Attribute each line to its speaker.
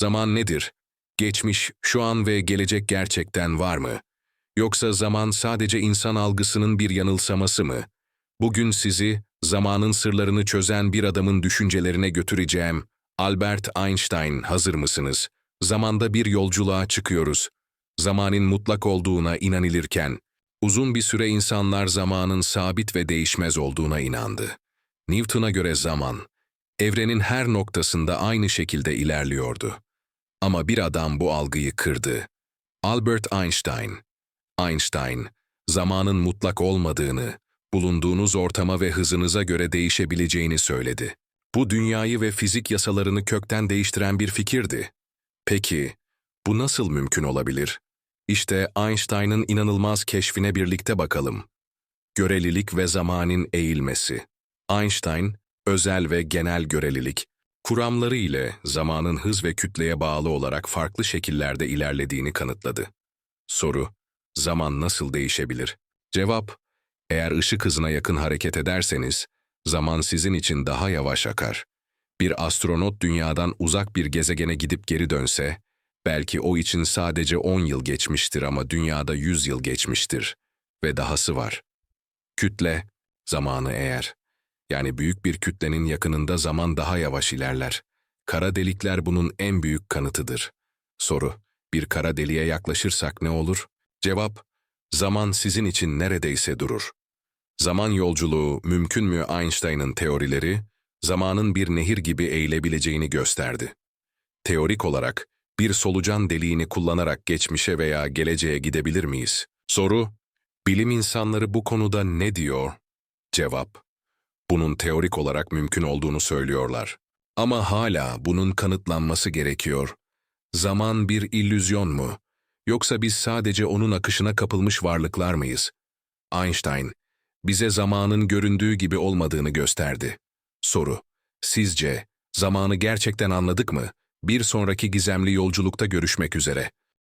Speaker 1: Zaman nedir? Geçmiş, şu an ve gelecek gerçekten var mı? Yoksa zaman sadece insan algısının bir yanılsaması mı? Bugün sizi zamanın sırlarını çözen bir adamın düşüncelerine götüreceğim. Albert Einstein, hazır mısınız? Zamanda bir yolculuğa çıkıyoruz. Zamanın mutlak olduğuna inanılırken, uzun bir süre insanlar zamanın sabit ve değişmez olduğuna inandı. Newton'a göre zaman, evrenin her noktasında aynı şekilde ilerliyordu. Ama bir adam bu algıyı kırdı. Albert Einstein. Einstein, zamanın mutlak olmadığını, bulunduğunuz ortama ve hızınıza göre değişebileceğini söyledi. Bu dünyayı ve fizik yasalarını kökten değiştiren bir fikirdi. Peki, bu nasıl mümkün olabilir? İşte Einstein'ın inanılmaz keşfine birlikte bakalım. Görelilik ve zamanın eğilmesi. Einstein, özel ve genel görelilik, kuramları ile zamanın hız ve kütleye bağlı olarak farklı şekillerde ilerlediğini kanıtladı. Soru, zaman nasıl değişebilir? Cevap, eğer ışık hızına yakın hareket ederseniz, zaman sizin için daha yavaş akar. Bir astronot dünyadan uzak bir gezegene gidip geri dönse, belki o için sadece 10 yıl geçmiştir ama dünyada 100 yıl geçmiştir. Ve dahası var. Kütle, zamanı eğer. Yani büyük bir kütlenin yakınında zaman daha yavaş ilerler. Kara delikler bunun en büyük kanıtıdır. Soru, bir kara deliğe yaklaşırsak ne olur? Cevap, zaman sizin için neredeyse durur. Zaman yolculuğu mümkün mü Einstein'ın teorileri, zamanın bir nehir gibi eğilebileceğini gösterdi. Teorik olarak, bir solucan deliğini kullanarak geçmişe veya geleceğe gidebilir miyiz? Soru, bilim insanları bu konuda ne diyor? Cevap, bunun teorik olarak mümkün olduğunu söylüyorlar. Ama hala bunun kanıtlanması gerekiyor. Zaman bir illüzyon mu? Yoksa biz sadece onun akışına kapılmış varlıklar mıyız? Einstein, bize zamanın göründüğü gibi olmadığını gösterdi. Soru, sizce zamanı gerçekten anladık mı? Bir sonraki gizemli yolculukta görüşmek üzere.